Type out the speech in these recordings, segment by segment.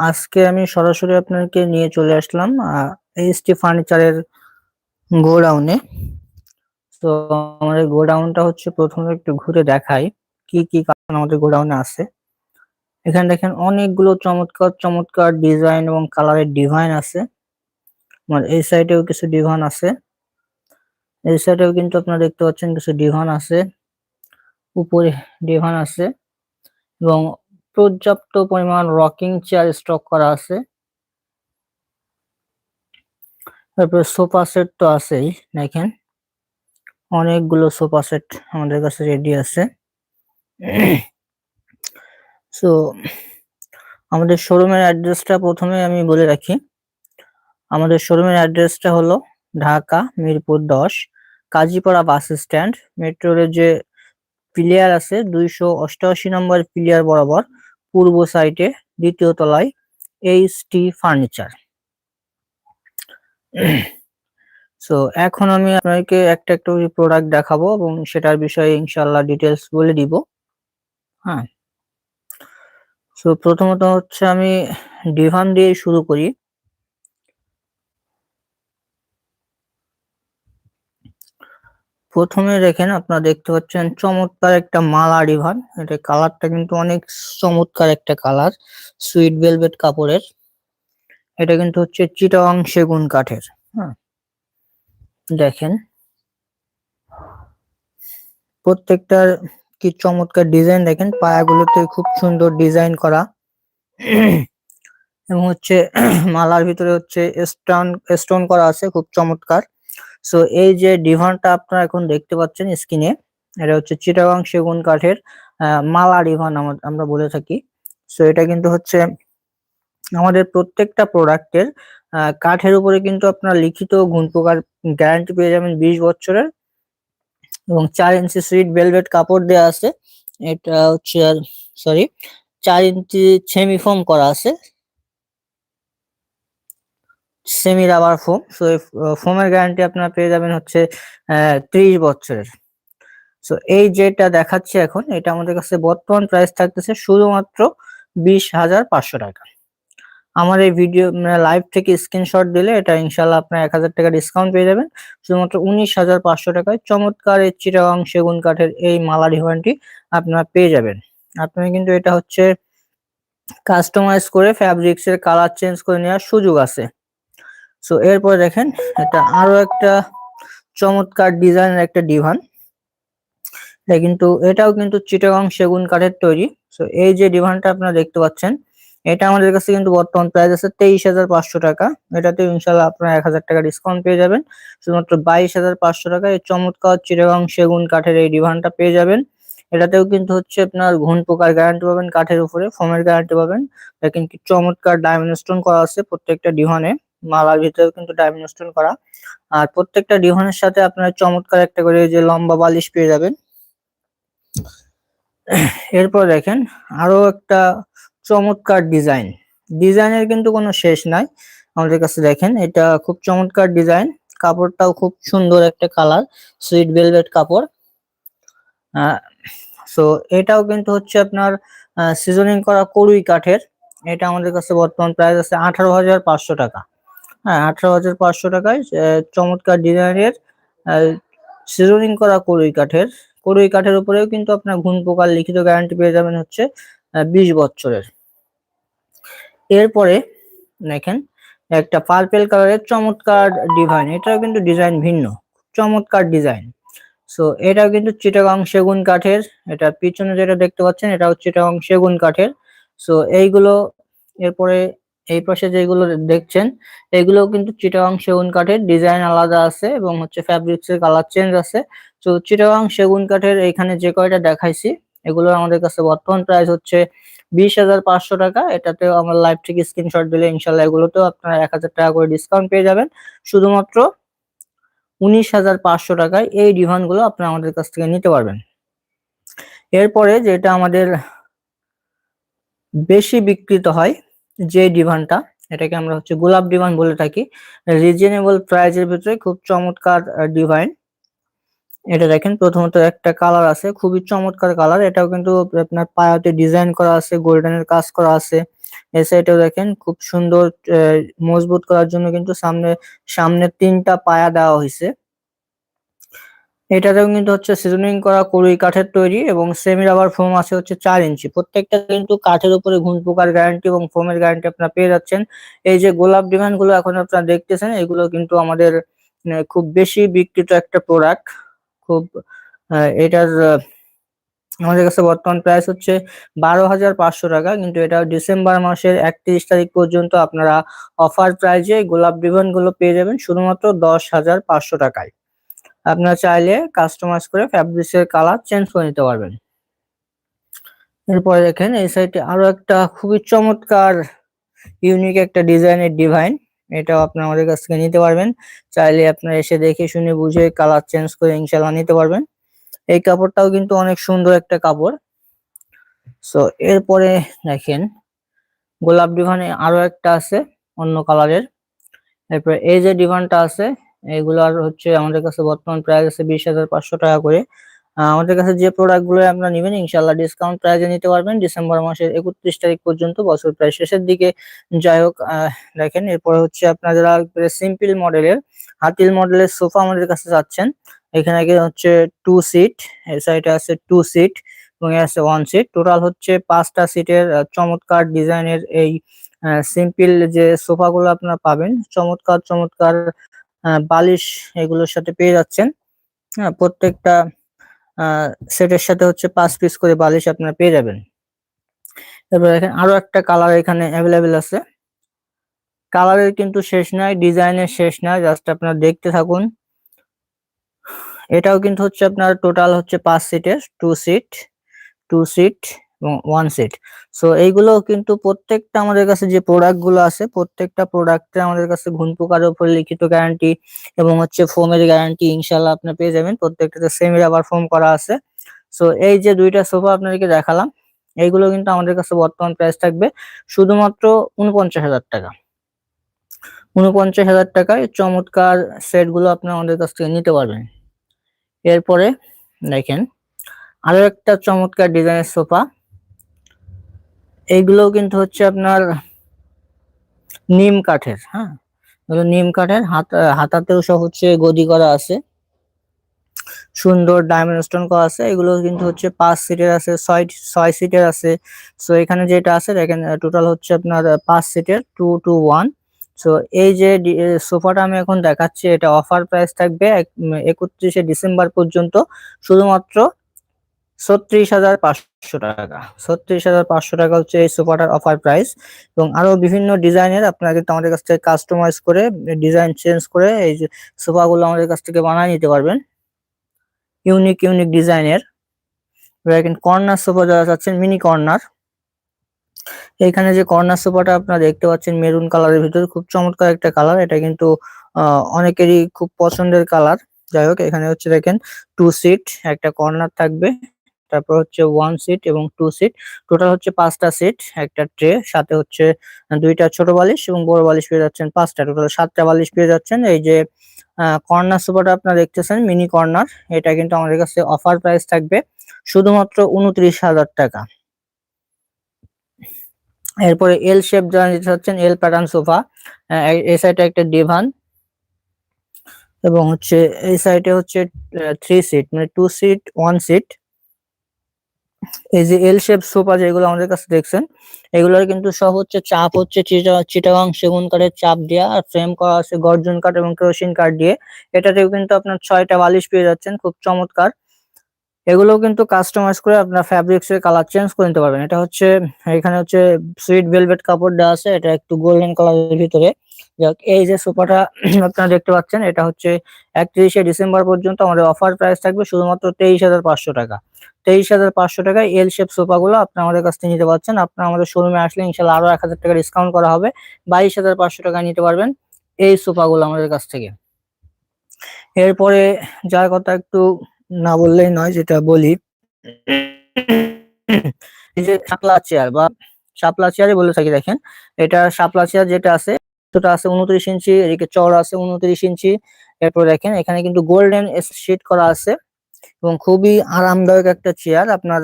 আজকে আমি সরাসরি আপনাকে নিয়ে চলে আসলাম এইচটি ফার্নিচারের গোডাউনে তো আমাদের গোডাউনটা হচ্ছে প্রথমে একটু ঘুরে দেখাই, কি কি কারণ আমাদের গোডাউনে আছে। এখানে দেখেন অনেকগুলো চমৎকার চমৎকার ডিজাইন এবং কালারের ডিভাইন আছে। আমার এই সাইডেও কিছু ডিভান আছে। এই সাইডেও কিন্তু আপনারা দেখতে পাচ্ছেন কিছু ডিভান আছে। উপরে ডিভান আছে এবং পর্যাপ্ত পরিমাণ রকিং চেয়ার স্টক করা আছে। তারপরে সোফা সেট তো আছেই, দেখেন। অনেকগুলো সোফা সেট আমাদের কাছে রেডি আছে। সো আমাদের শোরুমের অ্যাড্রেসটা প্রথমে আমি বলে রাখি। আমাদের শোরুমের অ্যাড্রেসটা হলো ঢাকা মিরপুর দশ, কাজীপাড়া বাস স্ট্যান্ড মেট্রোর যে প্লেয়ার আছে, দুইশো অষ্টআশি নম্বর প্লেয়ার বরাবর। পূর্ব সাইডে দ্বিতীয় তলায় এইচ টি ফার্নিচার। সো এখন আমি আপনাকে একটা একটা প্রোডাক্ট দেখাবো এবং সেটার বিষয়ে ইনশাল্লাহ ডিটেলস বলে দিব। হ্যাঁ। সো প্রথমত হচ্ছে আমি ডিভান দিয়ে শুরু করি। প্রথমে দেখেন আপনারা দেখতে পাচ্ছেন চমৎকার একটা মালা রিভার। এটা কালারটা কিন্তু অনেক চমৎকার একটা কালার, সুইট ভেলভেট কাপড়ের। এটা কিন্তু হচ্ছে চিটাং সেগুন কাঠের হ্যাঁ। দেখেন। প্রত্যেকটার কি চমৎকার ডিজাইন দেখেন, পায়াগুলোতে খুব সুন্দর ডিজাইন করা। এবং হচ্ছে মালার ভিতরে হচ্ছে স্টোন স্টোন করা আছে, খুব চমৎকার। সো এই যে ডিভানটা আপনারা এখন দেখতে পাচ্ছেন স্ক্রিনে, এটা হচ্ছে চিটাগাং সেগুন কাঠের মালা ডিভান আমরা বলে থাকি। সো এটা কিন্তু হচ্ছে আমাদের প্রত্যেকটা প্রোডাক্টের কাঠের উপরে কিন্তু আপনার লিখিত গুণ প্রকার গ্যারান্টি পেয়ে যাবেন বিশ বছরের। এবং চার ইঞ্চি সুইট ভেলভেট কাপড় দেওয়া আছে। এটা হচ্ছে সরি, চার ইঞ্চি সেমি ফোম করা আছে। সেমি রাবার ফোম সো এই ফোমের গ্যারান্টি আপনারা পেয়ে যাবেন হচ্ছে ত্রিশ বছরের। সো এই যেটা দেখাচ্ছি এখন, এটা আমাদের কাছে বর্তমান প্রাইস থাকতেছে শুধুমাত্র বিশ হাজার পাঁচশো টাকা। আমার এই ভিডিও মানে লাইভ থেকে স্ক্রিনশট দিলে এটা ইনশাল্লাহ আপনার এক হাজার টাকা ডিসকাউন্ট পেয়ে যাবেন। শুধুমাত্র উনিশ হাজার পাঁচশো টাকায় চমৎকার এই চিটাগাং সেগুন কাঠের এই মালা ডিভানটি আপনারা পেয়ে যাবেন। আপনি কিন্তু এটা হচ্ছে কাস্টমাইজ করে ফ্যাব্রিক্স এর কালার চেঞ্জ করে নেওয়ার সুযোগ আছে। সো এরপর দেখেন, এটা আরও একটা চমৎকার ডিজাইনের একটা ডিভান এটা কিন্তু, এটাও কিন্তু চিটাগং সেগুন কাঠের তৈরি। সো এই যে ডিভানটা আপনারা দেখতে পাচ্ছেন, এটা আমাদের কাছে কিন্তু বর্তমান প্রাইস আছে তেইশ হাজার পাঁচশো টাকা। এটাতে ইনশাল্লাহ আপনারা এক হাজার টাকা ডিসকাউন্ট পেয়ে যাবেন। শুধুমাত্র বাইশ হাজার পাঁচশো টাকা এই চমৎকার চিটাগং সেগুন কাঠের এই ডিভানটা পেয়ে যাবেন। এটাতেও কিন্তু হচ্ছে আপনার ঘুণ পোকার গ্যারান্টি পাবেন কাঠের উপরে ফোমের গ্যারান্টি পাবেন। দেখেন কি চমৎকার ডায়মন্ড স্টোন করা আছে প্রত্যেকটা ডিভানে মালার ভিতরে কিন্তু ডায়মন্ড স্টোন করা। আর প্রত্যেকটা ডিভানের সাথে আপনার চমৎকার একটা করে যে লম্বা বালিশ পেয়ে যাবেন। এরপর দেখেন, আরও একটা চমৎকার ডিজাইন ডিজাইনের কিন্তু কোনো শেষ নাই। আমাদের কাছে দেখেন, এটা খুব চমৎকার ডিজাইন কাপড়টাও খুব সুন্দর একটা কালার সুইট ভেলভেট কাপড়। সো এটাও কিন্তু হচ্ছে আপনার সিজনিং করা কড়ুই কাঠের। এটা আমাদের কাছে বর্তমান প্রাইস আছে আঠারো হাজার পাঁচশো টাকা। হ্যাঁ আঠারো হাজার পাঁচশো টাকায় চমৎকার ডিজাইনের সিজনিং করা কড়ুই কাঠের। কড়ুই কাঠের উপরেও কিন্তু আপনার ঘুণ পোকার লিখিত গ্যারান্টি পেয়ে যাবেন হচ্ছে বিশ বছরের। এরপরে দেখেন, একটা পার্পেল কালারের চমৎকার ডিজাইন এটাও কিন্তু ডিজাইন ভিন্ন, চমৎকার ডিজাইন সো এটাও কিন্তু চিটাগাং সেগুন কাঠের, এটা পিছনে যেটা দেখতে পাচ্ছেন এটা হচ্ছে চিটাগাং সেগুন কাঠের। সো এইগুলো, এরপরে এই পাশে যেগুলো দেখছেন এগুলো কিন্তু চিটাগাং সেগুন কাঠের ডিজাইন আলাদা আছে এবং হচ্ছে ফ্যাব্রিক্স এর কালার চেঞ্জ আছে। তো চিটাগাং সেগুন কাঠের এখানে যে কয়টা দেখাইছি, এগুলো আমাদের কাছে বর্তমান প্রাইস হচ্ছে বিশ হাজার পাঁচশো টাকা। এটাতেও আমার লাইভ থেকে স্ক্রিনশট দিলে ইনশাল্লাহ এগুলোতেও আপনারা এক হাজার টাকা করে ডিসকাউন্ট পেয়ে যাবেন। শুধুমাত্র উনিশ হাজার পাঁচশো টাকায় এই ডিভানগুলো আপনারা আমাদের কাছ থেকে নিতে পারবেন। এরপরে যেটা আমাদের বেশি বিকৃত হয় যে ডিভানটা এটাকে আমরা হচ্ছে গোলাপ ডিভান বলে থাকি রিজনেবল প্রাইজের ভিতরে খুব চমৎকার ডিভাইন এটা দেখেন, প্রথমত একটা কালার আছে, খুবই চমৎকার কালার এটাও কিন্তু আপনার পায়াতে ডিজাইন করা আছে গোল্ডেনের কাজ করা আছে। এই সাইডেও দেখেন, খুব সুন্দর মজবুত করার জন্য কিন্তু সামনে সামনে তিনটা পায়া দেওয়া হয়েছে। এটাতেও কিন্তু হচ্ছে সিজনিং করা কুড়ি কাঠের তৈরি এবং সেমি রাবার ফোম আছে হচ্ছে চার ইঞ্চি। প্রত্যেকটা কিন্তু কাঠের উপরে ঘুণ পোকার গ্যারান্টি এবং ফোমের গ্যারান্টি আপনারা পেয়ে যাচ্ছেন। এই যে গোলাপ ডিমান্ডগুলো এখন আপনারা দেখতেছেন, এগুলো কিন্তু আমাদের খুব বেশি বিক্রিত একটা প্রোডাক্ট খুব এটার আমাদের কাছে বর্তমান প্রাইস হচ্ছে বারো হাজার পাঁচশো টাকা, কিন্তু এটা ডিসেম্বর মাসের একত্রিশ তারিখ পর্যন্ত আপনারা অফার প্রাইজে গোলাপ ডিভানগুলো পেয়ে যাবেন শুধুমাত্র দশ হাজার পাঁচশো টাকায়। আপনারা চাইলে কাস্টমাইজ করে ফ্যাব্রিক্সের কালার চেঞ্জ করে নিতে পারবেন। এরপরে দেখেন, এই সাইডে আরও একটা খুবই চমৎকার ইউনিক একটা ডিজাইনের ডিভাইন এটাও আপনি আমাদের কাছ থেকে নিতে পারবেন। চাইলে আপনারা এসে দেখে শুনে বুঝে কালার চেঞ্জ করে ইনশাল্লাহ নিতে পারবেন। এই কাপড়টাও কিন্তু অনেক সুন্দর একটা কাপড়। সো এরপরে দেখেন, গোলাপ ডিভানে আরও একটা আছে, অন্য কালারের এরপরে এই যে ডিভানটা আছে এগুলার হচ্ছে আমাদের কাছে বর্তমান প্রাইস আছে বিশ হাজার পাঁচশো টাকা করে। আমাদের কাছে যে প্রোডাক্টগুলো আপনারা নেবেন ইনশাল্লাহ ডিসকাউন্ট প্রাইজে নিতে পারবেন। ডিসেম্বর মাসের একত্রিশ তারিখ পর্যন্ত বছর প্রায় শেষের দিকে। যাই হোক দেখেন, এরপরে হচ্ছে আপনারা যারা সিম্পল মডেলের হাতিল মডেলের সোফা আমাদের কাছে যাচ্ছেন এখানে হচ্ছে টু সিট এই সাইডে আছে টু সিট এবং আছে ওয়ান সিট টোটাল হচ্ছে পাঁচটা সিটের চমৎকার ডিজাইনের এই সিম্পল যে সোফাগুলো আপনারা পাবেন, চমৎকার চমৎকার বালিশ এগুলোর সাথে পেয়ে যাচ্ছেন। হ্যাঁ প্রত্যেকটা সেটের সাথে হচ্ছে পাঁচ পিস করে বালিশ আপনারা পেয়ে যাবেন। এবার দেখেন আরও একটা কালার এখানে অ্যাভেলেবেল আছে। কালারের কিন্তু শেষ নাই ডিজাইনের শেষ নাই জাস্ট আপনারা দেখতে থাকুন। এটাও কিন্তু হচ্ছে আপনার টোটাল হচ্ছে পাঁচ সিটের টু সিট টু সিট এবং ওয়ান সেট সো এইগুলো কিন্তু প্রত্যেকটা আমাদের কাছে যে প্রোডাক্টগুলো আছে, প্রত্যেকটা প্রোডাক্টে আমাদের কাছে ঘুণ পোকার উপরে লিখিত গ্যারান্টি এবং হচ্ছে ফোমের গ্যারান্টি ইনশাল্লাহ আপনি পেয়ে যাবেন। প্রত্যেকটাতে সেমি রাবার ফোম করা আছে। সো এই যে দুইটা সোফা আপনাদেরকে দেখালাম, এইগুলো কিন্তু আমাদের কাছে বর্তমান প্রাইস থাকবে শুধুমাত্র উনপঞ্চাশ হাজার টাকা। উনপঞ্চাশ হাজার টাকায় চমৎকার সেটগুলো আপনি আমাদের কাছ থেকে নিতে পারবেন। এরপরে দেখেন, আরও একটা চমৎকার ডিজাইনের সোফা এইগুলো কিন্তু হচ্ছে আপনার নিম কাঠের হ্যাঁ? নিম কাঠের, হাতা, হাতাতেও সব হচ্ছে গদি করা আছে। সুন্দর ডায়মন্ড স্টোন করা আছে এগুলো কিন্তু হচ্ছে পাঁচ সিটের আছে, ছয় ছয় সিটের আছে। সো এখানে যেটা আছে, দেখেন টোটাল হচ্ছে আপনার পাঁচ সিটের টু টু ওয়ান সো এই যে সোফাটা আমি এখন দেখাচ্ছি, এটা অফার প্রাইস থাকবে একত্রিশে ডিসেম্বর পর্যন্ত। শুধুমাত্র ছত্রিশ হাজার পাঁচশো টাকা। ছত্রিশ হাজার পাঁচশো টাকা হচ্ছে এই সোফাটার অফার প্রাইস এবং আরও বিভিন্ন ডিজাইনের আপনারা কিন্তু আমাদের কাছ থেকে কাস্টমাইজ করে ডিজাইন চেঞ্জ করে এই যে সোফাগুলো আমাদের কাছ থেকে বানিয়ে নিতে পারবেন। ইউনিক ইউনিক ডিজাইনের কর্নার সোফা যারা চাচ্ছেন মিনি কর্নার এখানে যে কর্নার সোফাটা আপনারা দেখতে পাচ্ছেন মেরুন কালারের ভিতরে, খুব চমৎকার একটা কালার এটা কিন্তু অনেকেরই খুব পছন্দের কালার যাই হোক, এখানে হচ্ছে দেখেন টু সিট একটা কর্নার থাকবে। তারপর হচ্ছে ওয়ান সিট এবং টু সিট টোটাল হচ্ছে পাঁচটা সিট একটা ট্রে সাথে হচ্ছে দুইটা ছোট বালিশ এবং বড় বালিশ পেয়ে যাচ্ছেন পাঁচটা। টোটাল সাতটা বালিশ পেয়ে যাচ্ছেন। এই যে কর্নার সোফাটা আপনারা দেখতেছেন মিনি কর্নার এটা কিন্তু আমাদের কাছে অফার প্রাইস থাকবে শুধুমাত্র উনত্রিশ হাজার টাকা। এরপরে এল শেপ যারা নিতে চাচ্ছেন এল প্যাটার্ন সোফা এই সাইডে একটা ডিভান এবং হচ্ছে এই সাইডে হচ্ছে থ্রি সিট মানে টু সিট ওয়ান সিট এই যে এল শেপ সোফা যেগুলো আমাদের কাছে দেখছেন, এগুলোর কিন্তু সব হচ্ছে চাপ হচ্ছে চিটা- চিটাগাং সেগুন কাঠের চাপ দেওয়া আর ফ্রেম করা আছে গর্জন কাঠ এবং কেরোসিন কাঠ দিয়ে। এটাতেও কিন্তু আপনার ছয়টা বালিশ পেয়ে যাচ্ছেন, খুব চমৎকার। এগুলো কিন্তু কাস্টমাইজ করে আপনার ফ্যাব্রিক্স এর কালার চেঞ্জ করে নিতে পারবেন। এটা হচ্ছে, এখানে হচ্ছে সুইট ভেলভেট কাপড় দেওয়া আছে, এটা একটু গোল্ডেন কালারের ভিতরে। এই যে সোফাটা আপনারা দেখতে পাচ্ছেন, এটা হচ্ছে একত্রিশে ডিসেম্বর পর্যন্ত আমাদের অফার প্রাইস থাকবে শুধুমাত্র তেইশ হাজার পাঁচশো টাকা। তেইশ হাজার পাঁচশো টাকায় এল শেপ সোফা গুলো আপনি আমাদের কাছ থেকে নিতে পারছেন। আপনার আমাদের শোরুমে আসলে ইনশাল্লাহ আরও এক হাজার টাকা ডিসকাউন্ট করা হবে। বাইশ হাজার পাঁচশো টাকা নিতে পারবেন এই সোফা গুলো আমাদের কাছ থেকে। এরপরে যার কথা একটু না বললেই নয়, যেটা বলি, এই যে শাপলা চেয়ার বা শাপলা চেয়ারই বলে থাকি, দেখেন, এটা শাপলা চেয়ার যেটা আছে সেটা আছে উনত্রিশ ইঞ্চি, এদিকে চড় আছে উনত্রিশ ইঞ্চি। এরপর দেখেন, এখানে কিন্তু গোল্ডেন শিট করা আছে এবং খুবই আরামদায়ক একটা চেয়ার আপনার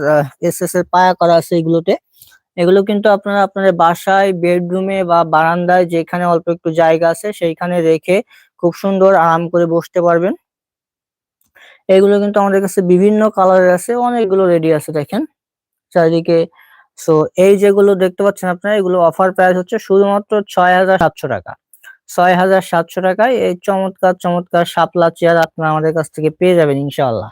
এস এস এর পায়া করা আছে এগুলোতে। এগুলো কিন্তু আপনারা আপনাদের বাসায় বেডরুমে বা বারান্দায় যেখানে অল্প একটু জায়গা আছে সেইখানে রেখে খুব সুন্দর আরাম করে বসতে পারবেন। এগুলো কিন্তু আমাদের কাছে বিভিন্ন কালারের আছে, অনেকগুলো রেডি আছে, দেখেন। চারিদিকে সো এই যেগুলো দেখতে পাচ্ছেন আপনারা, এগুলো অফার প্রাইস হচ্ছে শুধুমাত্র ছয় হাজার সাতশো টাকা। ছয় হাজার সাতশো টাকায় এই চমৎকার চমৎকার শাপলা চেয়ার আপনারা আমাদের কাছ থেকে পেয়ে যাবেন ইনশাআল্লাহ।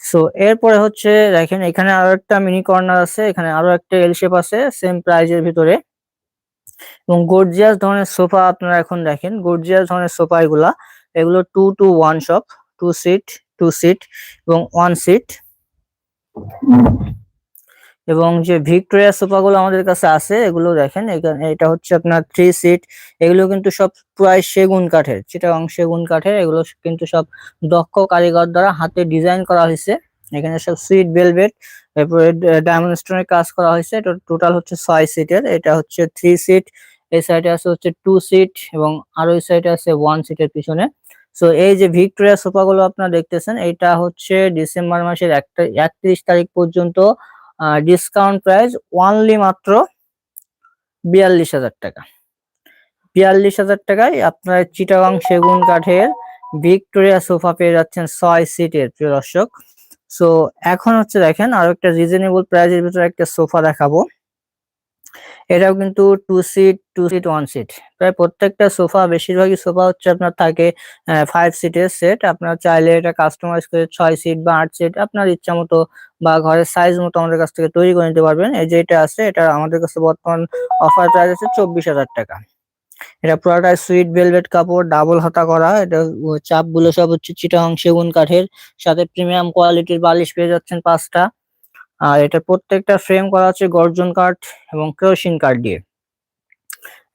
সো এরপরে হচ্ছে দেখেন, এখানে আরও একটা মিনি কর্নার আছে, এখানে আরও একটা এল শেপ আছে সেম প্রাইজের ভিতরে। এবং গর্জিয়াস ধরনের সোফা আপনারা এখন দেখেন গর্জিয়াস ধরনের সোফা এগুলা। এগুলো two two one shop two seat two seat এবং ওয়ান সিট এবং যে ভিক্টোরিয়া সোফা গুলো আমাদের কাছে আছে, এগুলো দেখেন, এখানে এটা হচ্ছে আপনার থ্রি সিট এগুলো কিন্তু সব প্রায় সেগুন কাঠের, চিটাগাং সেগুন কাঠের, এগুলো কিন্তু সব দক্ষ কারিগর দ্বারা হাতে ডিজাইন করা হয়েছে। এখানে সব সুইট বেলভেট এরপরে ডায়মন্ড স্টোনের কাজ করা হয়েছে, এটা টোটাল হচ্ছে ছয় সিটের এটা হচ্ছে থ্রি সিট এই সাইডে আছে হচ্ছে টু সিট এবং আরও এই সাইডে আছে ওয়ান সিটের পিছনে। সো এই যে ভিক্টোরিয়া সোফা গুলো আপনারা দেখতেছেন, এটা হচ্ছে ডিসেম্বর মাসের একটা একত্রিশ তারিখ পর্যন্ত ডিসকাউন্ট প্রাইস ওয়ানলি মাত্র বিয়াল্লিশ হাজার টাকা। বিয়াল্লিশ হাজার টাকায় আপনার চিটাগাং সেগুন কাঠের ভিক্টোরিয়া সোফা পেয়ে যাচ্ছেন ছয় সিটের, প্রিয় দর্শক। সো এখন হচ্ছে দেখেন আরও একটা রিজনেবল প্রাইজের ভিতরে একটা সোফা দেখাবো। এটাও কিন্তু two seat two seat one seat প্রায় প্রত্যেকটা সোফা, বেশিরভাগই সোফা হচ্ছে আপনার থাকে ফাইভ সিটের সেট আপনার চাইলে এটা কাস্টমাইজ করে ছয় সিট বা আট সিট আপনার ইচ্ছা মতো বা ঘরের সাইজ মতো আমাদের কাছ থেকে তৈরি করে নিতে পারবেন। এই যে এটা আছে, এটা আমাদের কাছে বর্তমান অফার প্রাইস আছে চব্বিশ হাজার টাকা। এটা পুরোটাই সুইট ভেলভেট কাপড় ডাবল হাতা করা। এটা চাপগুলো সব হচ্ছে চিটাং সেগুন কাঠের। সাথে প্রিমিয়াম কোয়ালিটির বালিশ পেয়ে যাচ্ছেন পাঁচটা। আর এটা প্রত্যেকটা ফ্রেম করা আছে গর্জন কাঠ এবং কেরোসিন কাঠ দিয়ে।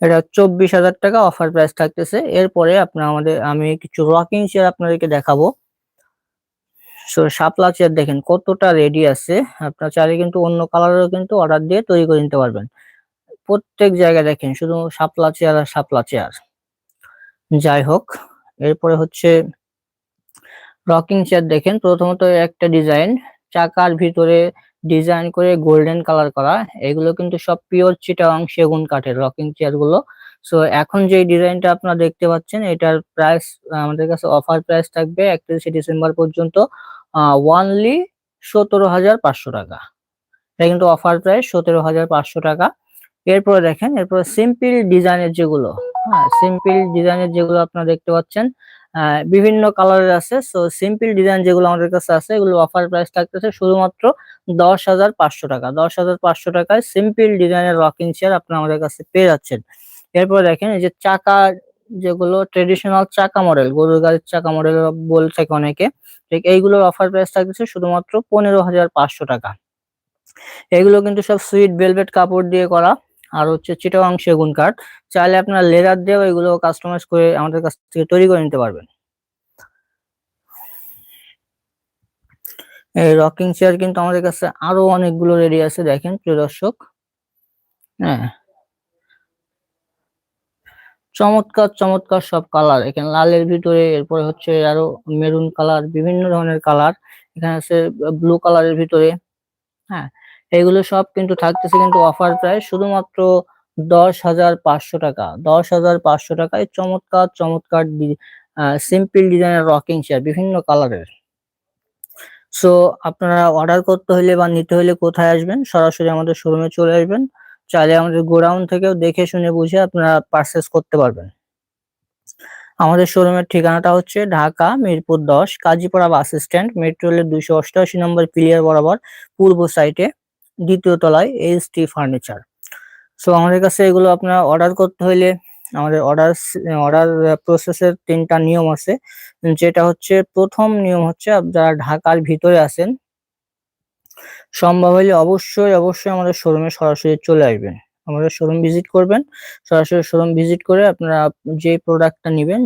এটা চব্বিশ হাজার টাকা অফার প্রাইস থাকতেছে। এরপরে আপনার আমাদের, আমি কিছু রকিং চেয়ার আপনাদেরকে দেখাবো। সো চেয়ার দেখেন কতটা রেডি আছে। আপনার চাইলে কিন্তু অন্য কালারেরও কিন্তু অর্ডার দিয়ে তৈরি করে নিতে পারবেন। প্রত্যেক জায়গায় দেখেন শুধু শাপলা চেয়ার আর শাপলা চেয়ার যাই হোক, এরপরে হচ্ছে রকিং চেয়ার দেখেন। প্রথমত একটা ডিজাইন চাকার ভিতরে ডিজাইন করে গোল্ডেন কালার করা, এগুলো কিন্তু সব পিওর চিটাং সেগুন কাঠের রকিং চেয়ারগুলো। সো এখন যে ডিজাইনটা আপনারা দেখতে পাচ্ছেন, এটার প্রাইস আমাদের কাছে অফার প্রাইস থাকবে একত্রিশে ডিসেম্বর পর্যন্ত ওয়ানলি সতেরো হাজার পাঁচশো টাকা। এটা কিন্তু অফার প্রাইস সতেরো হাজার পাঁচশো টাকা। এরপরে দেখেন, এরপরে সিম্পল ডিজাইনের যেগুলো হ্যাঁ সিম্পল ডিজাইনের যেগুলো আপনারা দেখতে পাচ্ছেন বিভিন্ন কালারের আছে। সো সিম্পল ডিজাইন যেগুলো আমাদের কাছে আছে, এগুলো অফার প্রাইস থাকতেছে শুধুমাত্র দশ হাজার পাঁচশো টাকা। দশ হাজার পাঁচশো টাকায় সিম্পল ডিজাইনের রকিং চেয়ার আপনারা আমাদের কাছে পেয়ে যাচ্ছেন। এরপর দেখেন, এই যে চাকা যেগুলো ট্রেডিশনাল চাকা মডেল গরুর গাড়ির চাকা মডেল বলে থাকে অনেকে, ঠিক এইগুলোর অফার প্রাইস থাকতেছে শুধুমাত্র পনেরো হাজার পাঁচশো টাকা। এগুলো কিন্তু সব সুইট ভেলভেট কাপড় দিয়ে করা। আর হচ্ছে চিটাগাং সেগুন কাঠ। চাইলে আপনার লেদার দিয়েও এগুলো কাস্টমাইজ করে আমাদের কাছ থেকে তৈরি করে নিতে পারবেন। এই রকিং চেয়ার কিন্তু আমাদের কাছে আরও অনেকগুলো রেডি আছে, দেখেন, প্রিয় দর্শক। হ্যাঁ। চমৎকার চমৎকার সব কালার এখানে লালের ভিতরে, এরপরে হচ্ছে আরও মেরুন কালার বিভিন্ন ধরনের কালার এখানে আছে ব্লু কালারের ভিতরে। হ্যাঁ। এগুলো সব কিন্তু থাকতেছে কিন্তু অফার প্রাইস শুধুমাত্র দশ হাজার পাঁচশো টাকা। দশ হাজার পাঁচশো টাকায় চমৎকার চমৎকার সিম্পল ডিজাইনের রকিং চেয়ার বিভিন্ন কালারের সো আপনারা অর্ডার করতে হলে বা নিতে হলে কোথায় আসবেন? সরাসরি আমাদের শোরুমে চলে আসবেন। চাইলে আমাদের গোডাউন থেকেও দেখে শুনে বুঝে আপনারা পারচেস করতে পারবেন। আমাদের শোরুমের ঠিকানাটা হচ্ছে ঢাকা মিরপুর দশ কাজীপাড়া বাস স্ট্যান্ড, মেট্রো রেলের দুইশো অষ্টআশি নম্বর পিলিয়ার বরাবর, পূর্ব সাইটে দ্বিতীয় তলায় এইচ টি ফার্নিচার সো আমাদের কাছে এগুলো আপনারা অর্ডার করতে হইলে আমাদের অর্ডার অর্ডার প্রসেসের তিনটা নিয়ম আছে। যেটা হচ্ছে প্রথম নিয়ম হচ্ছে যারা ঢাকার ভিতরে আছেন, সম্ভব হলে অবশ্যই অবশ্যই আমাদের শোরুমে সরাসরি চলে আসবেন। আমাদের শোরুম ভিজিট করবেন। সরাসরি শোরুম ভিজিট করে আপনারা যে প্রোডাক্টটা নেবেন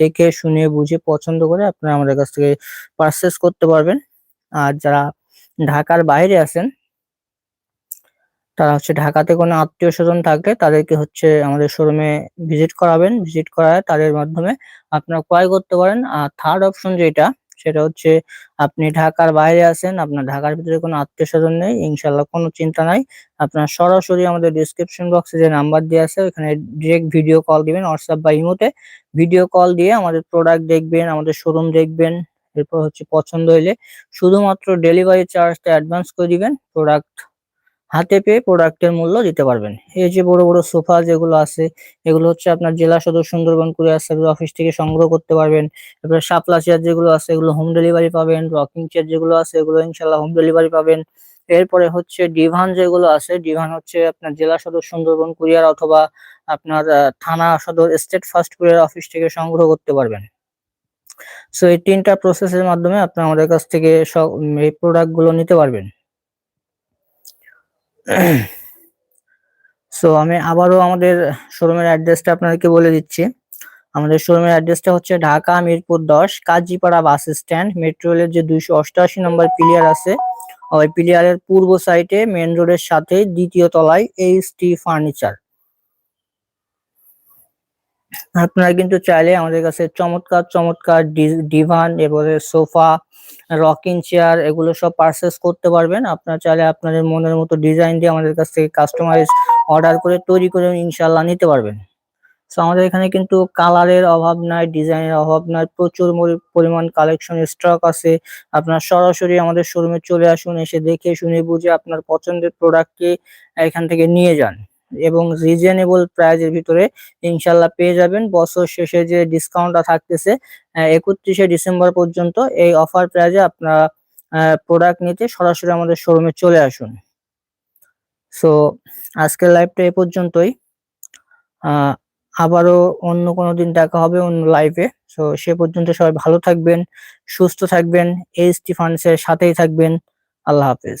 দেখে, শুনে, বুঝে, পছন্দ করে আপনারা আমাদের কাছ থেকে পারচেস করতে পারবেন। আর যারা ঢাকার বাইরে আছেন তারা হচ্ছে ঢাকাতে কোনো আত্মীয় স্বজন থাকলে তাদেরকে হচ্ছে আমাদের শোরুমে ভিজিট করাবেন। ভিজিট করায় তাদের মাধ্যমে আপনারা ক্রয় করতে পারেন। আর থার্ড অপশন যেটা, সেটা হচ্ছে আপনি ঢাকার বাইরে আছেন, আপনার ঢাকার ভিতরে কোনো আত্মীয় স্বজন নেই ইনশাল্লাহ কোনো চিন্তা নাই। আপনার সরাসরি আমাদের ডিসক্রিপশন বক্সে যে নাম্বার দেওয়া আছে, ওখানে ডিরেক্ট ভিডিও কল দিবেন হোয়াটসঅ্যাপ বা ইমোতে ভিডিও কল দিয়ে আমাদের প্রোডাক্ট দেখবেন, আমাদের শোরুম দেখবেন, এরপর হচ্ছে পছন্দ হইলে শুধুমাত্র ডেলিভারি চার্জটা অ্যাডভান্স করে দিবেন প্রোডাক্ট হাতে পেয়ে প্রোডাক্টের মূল্য দিতে পারবেন। এই যে বড় বড় সোফা যেগুলো আছে, এগুলো হচ্ছে আপনার জেলা সদর সুন্দরবন কুরিয়ার সার্ভিস অফিস থেকে সংগ্রহ করতে পারবেন। এবার শাপলা চেয়ার যেগুলো আছে, এগুলো হোম ডেলিভারি পাবেন রকিং চেয়ার যেগুলো আছে, এগুলো ইনশাল্লাহ হোম ডেলিভারি পাবেন। এরপরে হচ্ছে ডিভান যেগুলো আছে ডিভান হচ্ছে আপনার জেলা সদর সুন্দরবন কুরিয়ার অথবা আপনার থানা সদর স্টেট ফার্স্ট কুরিয়ার অফিস থেকে সংগ্রহ করতে পারবেন। সো এই তিনটা প্রসেসের মাধ্যমে আপনি আমাদের কাছ থেকে সব, এই প্রোডাক্টগুলো নিতে পারবেন। সো আমি আবারও আমাদের শোরুমের অ্যাড্রেসটা আপনাদেরকে বলে দিচ্ছি। আমাদের শোরুমের অ্যাড্রেসটা হচ্ছে ঢাকা মিরপুর দশ, কাজীপাড়া বাস স্ট্যান্ড মেট্রো রেলের যে দুইশো অষ্টআশি নম্বর পিলিয়ার আছে, ওই পিলিয়ারের পূর্ব সাইডে মেন রোডের সাথে দ্বিতীয় তলায় এইচ টি ফার্নিচার আপনারা কিন্তু চাইলে আমাদের কাছে চমৎকার চমৎকার ডিভান এবারে সোফা রকিং চেয়ার এগুলো সব পারচেস করতে পারবেন। আপনারা চাইলে আপনাদের মনের মতো ডিজাইন দিয়ে আমাদের কাছ থেকে কাস্টমাইজ অর্ডার করে তৈরি করে ইনশাল্লাহ নিতে পারবেন। সো আমাদের এখানে কিন্তু কালারের অভাব নাই ডিজাইনের অভাব নাই, প্রচুর পরিমাণ কালেকশন স্টক আছে। আপনার সরাসরি আমাদের শোরুমে চলে আসুন, এসে দেখে শুনে বুঝে আপনার পছন্দের প্রোডাক্টকে এখান থেকে নিয়ে যান। এবং রিজনেবল প্রাইজের ভিতরে ইনশাল্লাহ পেয়ে যাবেন। বছর শেষে যে ডিসকাউন্টটা থাকতেছে একত্রিশে ডিসেম্বর পর্যন্ত এই অফার প্রাইজে আপনারা প্রোডাক্ট নিতে সরাসরি আমাদের শোরুমে চলে আসুন। সো আজকের লাইভটা এ পর্যন্তই। আবারও অন্য কোনো দিন দেখা হবে অন্য লাইভে সো সে পর্যন্ত সবাই ভালো থাকবেন, সুস্থ থাকবেন এইচ টি ফান্ডসের সাথেই থাকবেন। আল্লাহ হাফেজ।